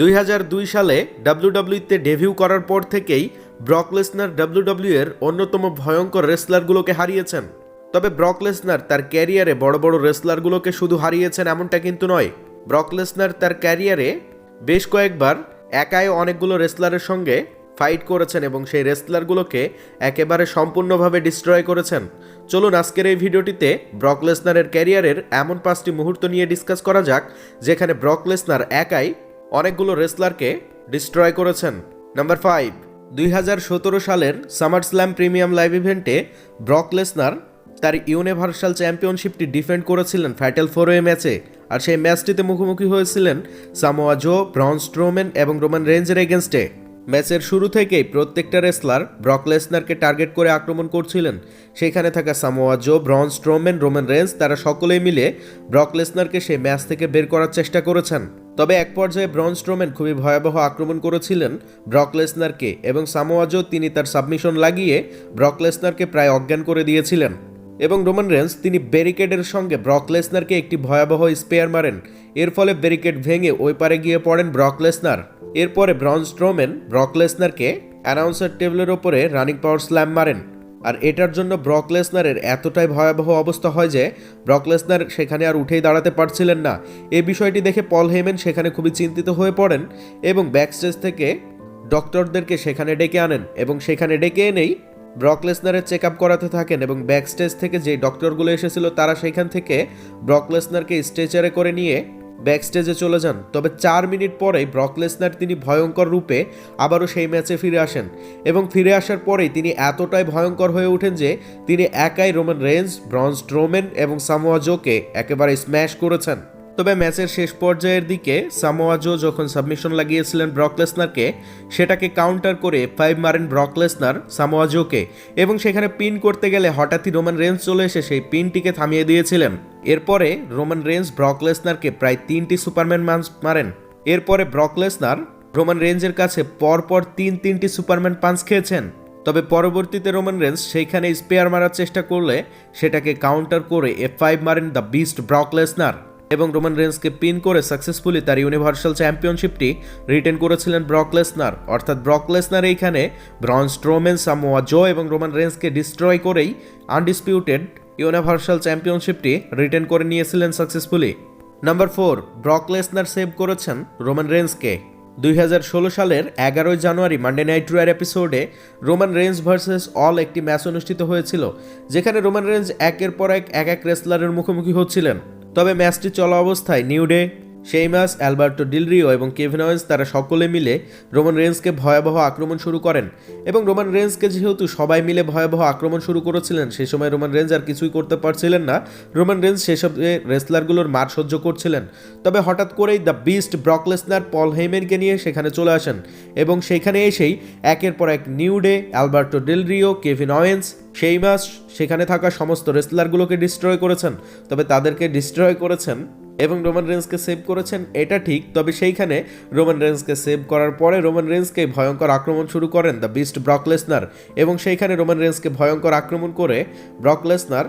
দুই হাজার দুই সালে ডাব্লিউডাব্লিউতে ডেভিউ করার পর থেকেই ব্রক লেসনার ডাব্লিউডাব্লিউ এর অন্যতম ভয়ঙ্কর রেসলারগুলোকে হারিয়েছেন। তবে ব্রক লেসনার তার ক্যারিয়ারে বড় বড় রেসলারগুলোকে শুধু হারিয়েছেন এমনটা কিন্তু নয়। ব্রক লেসনার তার ক্যারিয়ারে বেশ কয়েকবার একাই অনেকগুলো রেসলারের সঙ্গে ফাইট করেছেন এবং সেই রেসলারগুলোকে একেবারে সম্পূর্ণভাবে ডিস্ট্রয় করেছেন। চলুন আজকের এই ভিডিওটিতে ব্রক লেসনারের ক্যারিয়ারের এমন পাঁচটি মুহূর্ত নিয়ে ডিসকাস করা যাক, যেখানে ব্রক লেসনার একাই অনেকগুলো রেসলারকে ডিস্ট্রয় করেছেন। নাম্বার ফাইভ দুই হাজার সতেরো সালের সামার স্ল্যাম প্রিমিয়াম লাইভ ইভেন্টে ব্রক লেসনার তার ইউনিভার্সাল চ্যাম্পিয়নশিপটি ডিফেন্ড করেছিলেন ফ্যাটেল ফোরওয়ে ম্যাচে আর সেই ম্যাচটিতে মুখোমুখি হয়েছিলেন সামোয়া জো ব্রন স্ট্রোমেন এবং রোমান রেঞ্জের এগেনস্টে ম্যাচের শুরু থেকেই প্রত্যেকটা রেসলার ব্রক লেসনারকে টার্গেট করে আক্রমণ করছিলেন। সেখানে থাকা Samoa Joe Braun Strowman Roman Reigns তারা সকলেই মিলে ব্রক লেসনারকে সেই ম্যাচ থেকে বের করার চেষ্টা করেছেন। তবে এক পর্যায়ে ব্রন স্ট্রোমেন খুবই ভয়াবহ আক্রমণ করেছিলেন ব্রক লেসনারকে এবং সামোয়াজও তিনি তার সাবমিশন লাগিয়ে ব্রক লেসনারকে প্রায় অজ্ঞান করে দিয়েছিলেন। এবং রোমান রেন্স, তিনি ব্যারিকেডের সঙ্গে ব্রক লেসনারকে একটি ভয়াবহ স্পেয়ার মারেন। এর ফলে ব্যারিকেড ভেঙে ওই পারে গিয়ে পড়েন ব্রক লেসনার। এরপরে ব্রন স্ট্রোমেন ব্রক লেসনারকে অ্যানাউন্সার টেবিলের ওপরে রানিং পাওয়ার স্ল্যাম মারেন। আর এটার জন্য ব্রক লেসনারের এতটাই ভয়াবহ অবস্থা হয় যে, ব্রক লেসনার সেখানে আর উঠেই দাঁড়াতে পারছিলেন না। এ বিষয়টি দেখে পল হেমেন সেখানে খুবই চিন্তিত হয়ে পড়েন এবং ব্যাকস্টেজ থেকে ডক্টরদেরকে সেখানে ডেকে আনেন এবং সেখানে ডেকে এনেই ব্রক লেসনারের চেক আপ করাতে থাকেন এবং ব্যাকস্টেজ থেকে যে ডক্টরগুলো এসেছিল তারা সেখান থেকে ব্রক লেসনারকে স্ট্রেচারে করে নিয়ে ব্যাকস্টেজে চলে যান, তবে চার মিনিট পরেই ব্রকলেসনার তিনি ভয়ঙ্কর রূপে আবারও সেই ম্যাচে ফিরে আসেন এবং ফিরে আসার পরেই তিনি এতটাই ভয়ঙ্কর হয়ে ওঠেন যে তিনি একাই রোমান রেঞ্জ ব্রঞ্জ ড্রোমেন এবং সামোয়া জোকে একেবারে স্ম্যাশ করেছেন। তবে ম্যাচের শেষ পর্যায়ের দিকে সামোয়াজো যখন সাবমিশন লাগিয়েছিলেন ব্রকলেসনারকে সেটাকে কাউন্টার করে ফাইভ মারেন ব্রকলেসনার সামোয়াজোকে এবং সেখানে পিন করতে গেলে হঠাৎই রোমান রেঞ্জ চলে এসে সেই পিনটিকে থামিয়ে দিয়েছিলেন। এরপরে রোমান রেঞ্জ ব্রকলেসনারকে প্রায় তিনটি সুপারম্যান মাঞ্চ মারেন। এরপরে ব্রকলেসনার রোমান রেঞ্জের কাছে পরপর তিন তিনটি সুপারম্যান পাঞ্চ খেয়েছেন। তবে পরবর্তীতে রোমান রেঞ্জ সেইখানে স্পেয়ার মারার চেষ্টা করলে সেটাকে কাউন্টার করে এফ ফাইভ মারেন দ্য বিস্ট ব্রক লেসনার। এবং রোমান রেন্সকে পিন করে সাকসেসফুলি তার ইউনিভার্সাল চ্যাম্পিয়নশিপটি রিটেন করেছিলেন ব্রক লেসনার। অর্থাৎ ব্রক লেসনার এইখানে ব্রন স্ট্রোমেন সামোয়া, জো এবং রোমান রেন্সকে ডিস্ট্রয় করেই আনডিসপিউটেড ইউনিভার্সাল চ্যাম্পিয়নশিপটি রিটেন করে নিয়েছিলেন successfully. Number four, Brock Lesnar save করেছেন রোমান রেন্সকে। দুই হাজার ষোলো সালের এগারোই জানুয়ারি মানডে নাইট রুয়ার এপিসোডে রোমান রেঞ্জ ভার্সেস অল একটি ম্যাচ অনুষ্ঠিত হয়েছিল, যেখানে রোমান রেঞ্জ একের পর এক এক এক রেসলারের মুখোমুখি হচ্ছিলেন। তবে ম্যাচটি চলা অবস্থায় New Day Sheamus Alberto Del Rio এবং কেভিন ওয়েন্স তারা সকলে মিলে রোমান রেঞ্জকে ভয়াবহ আক্রমণ শুরু করেন। এবং রোমান রেঞ্জকে যেহেতু সবাই মিলে ভয়াবহ আক্রমণ শুরু করেছিলেন সেই সময় রোমান রেঞ্জ আর কিছুই করতে পারছিলেন না। রোমান রেঞ্জ সেসব রেসলারগুলোর মার সহ্য করছিলেন। তবে হঠাৎ করেই the Beast Brock Lesnar Paul হেইমেনকে নিয়ে সেখানে চলে আসেন এবং সেখানে এসেই একের পর এক New Day Alberto Del Rio Kevin Owens Sheamus সেখানে থাকা সমস্ত রেসলারগুলোকে ডিস্ট্রয় করেছেন। তবে তাদেরকে ডিস্ট্রয় করেছেন এবং রোমান রেন্সকে সেভ করেছেন, এটা ঠিক। তবে সেইখানে রোমান রেন্সকে সেভ করার পরে রোমান রেন্সকে ভয়ঙ্কর আক্রমণ শুরু করেন দ্য বিস্ট ব্রকলেসনার এবং সেইখানে রোমান রেন্সকে ভয়ঙ্কর আক্রমণ করে ব্রকলেসনার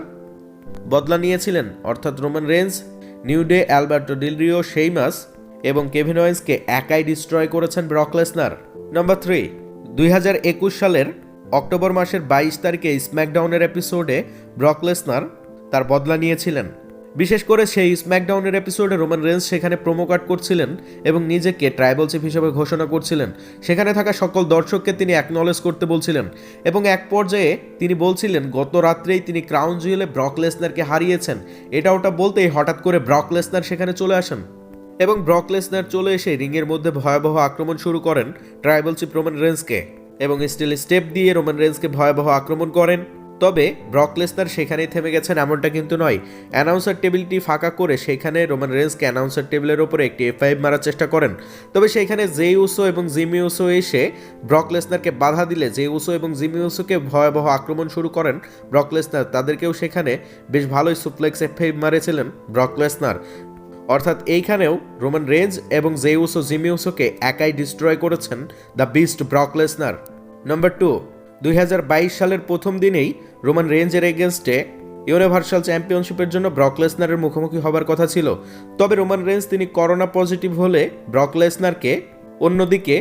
বদলা নিয়েছিলেন। অর্থাৎ Roman Reigns New Day Alberto Del Rio Sheamus এবং কেভিন ওয়েন্সকে একাই ডিস্ট্রয় করেছেন ব্রক লেসনার নাম্বার থ্রি দুই হাজার একুশ সালের অক্টোবর মাসের বাইশ তারিখে স্ম্যাকডাউনের এপিসোডে ব্রকলেসনার তার বদলা নিয়েছিলেন। বিশেষ করে সেই স্ম্যাকডাউনের এপিসোডে রোমান রেন্স সেখানে প্রোমো কাট করছিলেন এবং নিজেকে ট্রাইবাল চিফ হিসেবে ঘোষণা করছিলেন। সেখানে থাকা সকল দর্শককে তিনি অ্যাকনলেজ করতে বলছিলেন এবং এক পর্যায়ে তিনি বলছিলেন, গত রাত্রেই তিনি ক্রাউন জুয়েলে ব্রক লেসনারকে হারিয়েছেন। এটা ওটা বলতেই হঠাৎ করে ব্রক লেসনার সেখানে চলে আসেন। এবং ব্রক লেসনার চলে এসে রিংয়ের মধ্যে ভয়াবহ আক্রমণ শুরু করেন ট্রাইবাল চিফ রোমান রেন্সকে এবং স্টিল স্টেপ দিয়ে রোমান রেন্সকে ভয়াবহ আক্রমণ করেন। তবে ব্রক লেসনার সেখানেই থেমে গেছেন এমনটা কিন্তু নয়। অ্যানাউন্সার টেবিলটি ফাঁকা করে সেখানে রোমান রেন্সকে অ্যানাউন্সার টেবিলের ওপরে একটি এফ ফাইভ মারার চেষ্টা করেন। তবে সেখানে জে উসো এবং জিমি উসো এসে ব্রক লেসনারকে বাধা দিলে জে উসো এবং জিমি উসোকে ভয়াবহ আক্রমণ শুরু করেন ব্রক লেসনার। তাদেরকেও সেখানে বেশ ভালোই সুপ্লেক্স এফ ফাইভ মারেছিলেন ব্রক লেসনার। অর্থাৎ এইখানেও রোমান রেঞ্জ এবং জেউসো জিমিউসোকে একাই ডিস্ট্রয় করেছেন the beast Brock Lesnar number two দুই হাজার বাইশ সালের প্রথম দিনেই রোমান রেঞ্জের এগেনস্টে ইউনিভার্সাল চ্যাম্পিয়নশিপের জন্য ব্রকলেসনারের মুখোমুখি হবার কথা ছিল। তবে রোমান রেঞ্জ তিনি করোনা পজিটিভ হলে ব্রক লেসনারকে অন্যদিকে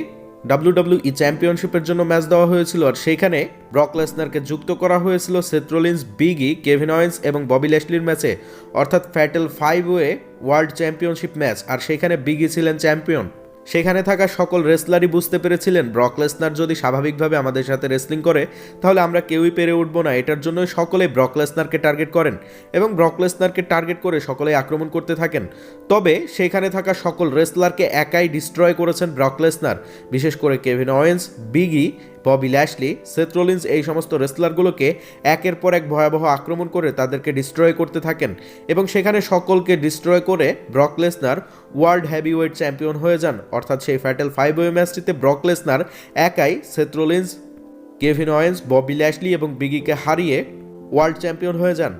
ডাব্লিউডাব্লিউই চ্যাম্পিয়নশিপের জন্য ম্যাচ দেওয়া হয়েছিল আর সেইখানে ব্রক লেসনারকে যুক্ত করা হয়েছিল সেথ্রোলিন্স বিগি, কেভিন অয়েন্স এবং ববি ল্যাশলির ম্যাচে, অর্থাৎ fatal five way world championship match. আর সেখানে বিগি ছিলেন চ্যাম্পিয়ন। সেখানে থাকা সকল রেসলারই বুঝতে পেরেছিলেন ব্রক লেসনার যদি স্বাভাবিকভাবে আমাদের সাথে রেসলিং করে, তাহলে আমরা কেউই পেরে উঠব না। এটার জন্য সকলে ব্রক লেসনারকে টার্গেট করেন এবং ব্রক লেসনারকে টার্গেট করে সকলেই আক্রমণ করতে থাকেন। তবে সেখানে থাকা সকল রেসলারকে একাই ডিস্ট্রয় করেছেন ব্রক লেসনার বিশেষ করে Kevin Owens Big E Bobby Lashley Seth Rollins এই সমস্ত রেসলারগুলোকে একের পর এক ভয়াবহ আক্রমণ করে তাদেরকে ডিস্ট্রয় করতে থাকেন এবং সেখানে সকলকে ডিস্ট্রয় করে Brock Lesnar world heavyweight champion হয়ে যান। অর্থাৎ সেই ফ্যাটেল ফাইভ ওয়ে ম্যাচটিতে ব্রক লেসনার একাই সেথ্রোলিন্স কেভিন অয়েন্স ববি ল্যাশলি এবং বিগিকে হারিয়ে ওয়ার্ল্ড চ্যাম্পিয়ন হয়ে যান।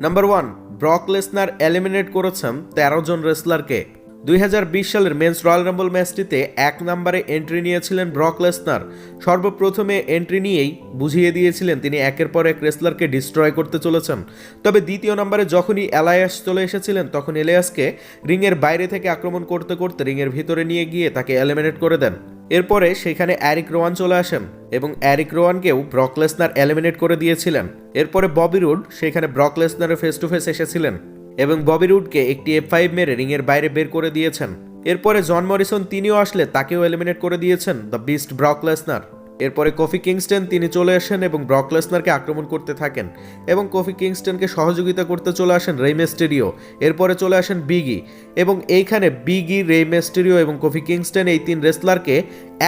Number one, Brock Lesnar eliminate করেছেন তেরো জন রেসলারকে। দুই হাজার বিশ সালের মেন্স রয়্যাল রাম্বল ম্যাচটিতে এক নম্বরে এন্ট্রি নিয়েছিলেন ব্রক লেসনার। সর্বপ্রথমে এন্ট্রি নিয়েই বুঝিয়ে দিয়েছিলেন তিনি একের পর এক রেসলারকে ডিস্ট্রয় করতে চলেছেন। তবে দ্বিতীয় নম্বরে যখনই এলায়াস চলে এসেছিলেন, তখন এলিয়াসকে রিংয়ের বাইরে থেকে আক্রমণ করতে করতে রিংয়ের ভিতরে নিয়ে গিয়ে তাকে এলিমিনেট করে দেন। এরপরে সেখানে অ্যারিক রোয়ান চলে আসেন এবং অ্যারিক রোয়ানকেও ব্রকলেসনার এলিমিনেট করে দিয়েছিলেন। এরপরে ববি রুড, সেখানে ব্রকলেসনারের ফেস টু ফেস এসেছিলেন। এবং ববি রুডকে একটি এফ ফাইভ মেরে রিংয়ের বাইরে বের করে দিয়েছেন। এরপরে জন মরিসন তিনিও আসলে তাকেও এলিমিনেট করে দিয়েছেন দ্য বিস্ট ব্রক লেসনার এরপরে কফি কিংস্টেন তিনি চলে আসেন এবং ব্রক লেসনারকে আক্রমণ করতে থাকেন এবং কফি কিংস্টনকে সহযোগিতা করতে চলে আসেন রেইমেস্টেরিও এরপরে চলে আসেন বিগি এবং এইখানে বিগি রেইমেস্টেরিও এবং কফি কিংস্টেন এই তিন রেসলারকে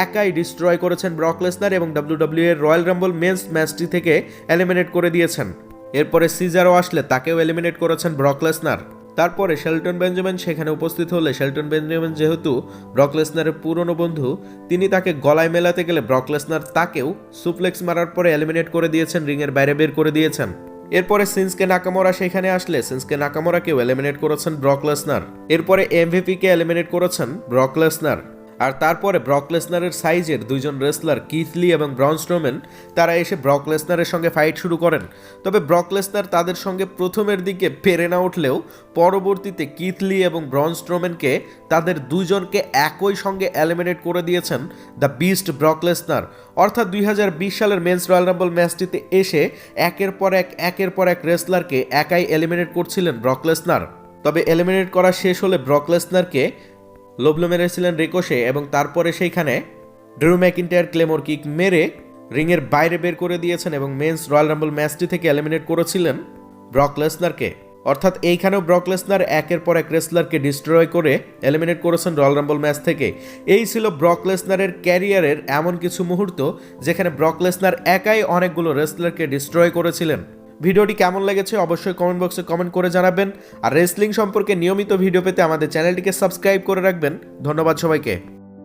একাই ডিস্ট্রয় করেছেন ব্রক লেসনার এবং ডাব্লিউডাব্লিউ এর রয়্যাল রাম্বল মেন্স ম্যাচটি থেকে এলিমিনেট করে দিয়েছেন। এরপরে সিজারও আসলে তাকেও এলিমিনেট করেছেন ব্রক লেসনার। তারপরে শেলটন বেঞ্জামিন সেখানে উপস্থিত হলে শেলটন বেঞ্জামিন যেহেতু ব্রকলেসনারের পুরনো বন্ধু, তিনি তাকে গলায় মেলাতে গেলে ব্রকলেসনার তাকেও সুপ্লেক্স মারার পরে এলিমিনেট করে দিয়েছেন, রিংয়ের বাইরে বের করে দিয়েছেন। এরপরে সিন্সকে নাকামোরা সেখানে আসলে সিন্সকে নাকামোরাকেও এলিমিনেট করেছেন ব্রক লেসনার। এরপরে এমভিপিকে এলিমিনেট করেছেন ব্রক লেসনার। আর তারপরে ব্রক লেসনারের সাইজের দুইজন রেসলার কিথলি এবং ব্রাউনস্ট্রোমেন তারা এসে ব্রক লেসনারের সঙ্গে ফাইট শুরু করেন। তবে ব্রক লেসনার তাদের সঙ্গে প্রথমের দিকে পেরে না উঠলেও পরবর্তীতে কিথলি এবং ব্রাউনস্ট্রোমেনকে তাদের দুইজনকে একই সঙ্গে এলিমিনেট করে দিয়েছেন দ্য বিস্ট ব্রক লেসনার। অর্থাৎ দুই হাজার বিশ সালের মেন্স রয়্যাল রাম্বল ম্যাচটিতে এসে একের পর এক, একের পর এক রেসলারকে একাই এলিমিনেট করছিলেন ব্রক লেসনার। তবে এলিমিনেট করা শেষ হলে ব্রক লেসনারকে লোবলো মেরেছিলেন রেকোশে এবং তারপরে সেইখানে ড্রু ম্যাকিন্টায়ার ক্লেমোর কিক মেরে রিংয়ের বাইরে বের করে দিয়েছেন এবং মেন্স রয়্যাল রাম্বল ম্যাচটি থেকে এলিমিনেট করেছিলেন ব্রক লেসনারকে। অর্থাৎ এইখানেও ব্রক লেসনার একের পর এক রেসলারকে ডিস্ট্রয় করে এলিমিনেট করেছেন রয়্যাল রাম্বল ম্যাচ থেকে। এই ছিল ব্রক লেসনারের ক্যারিয়ারের এমন কিছু মুহূর্ত যেখানে ব্রক লেসনার একাই অনেকগুলো রেসলারকে ডিস্ট্রয় করেছিলেন। ভিডিওটি কেমন লেগেছে অবশ্যই কমেন্ট বক্সে কমেন্ট করে জানাবেন। আর রেসলিং সম্পর্কে নিয়মিত ভিডিও পেতে আমাদের চ্যানেলটিকে সাবস্ক্রাইব করে রাখবেন। ধন্যবাদ সবাইকে।